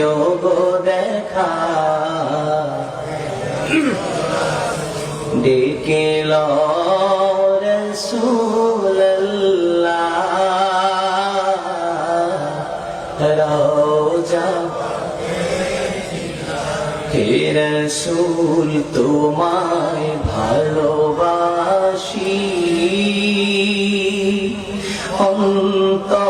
দিও গো দেখা। ডেকে রসুল তোমায় ভালোবাসি। অন্তরে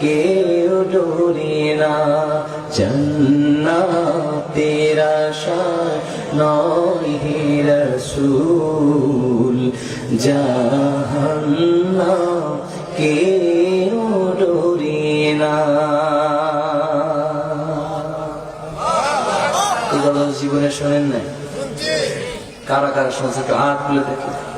কেউ ডোরে না। জন্নাতের আশা নয় হে রসুল। জাহান্না কেউ ডোরে না। জীবনে শোনেন নাই? কারা কারা শুনছে একটু হাত খুলে দেখি।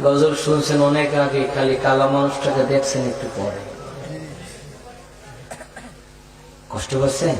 গজল শুনছেন অনেক আগে খালি কালা মানুষটাকে দেখছেন একটু পরে। কষ্ট করছেন?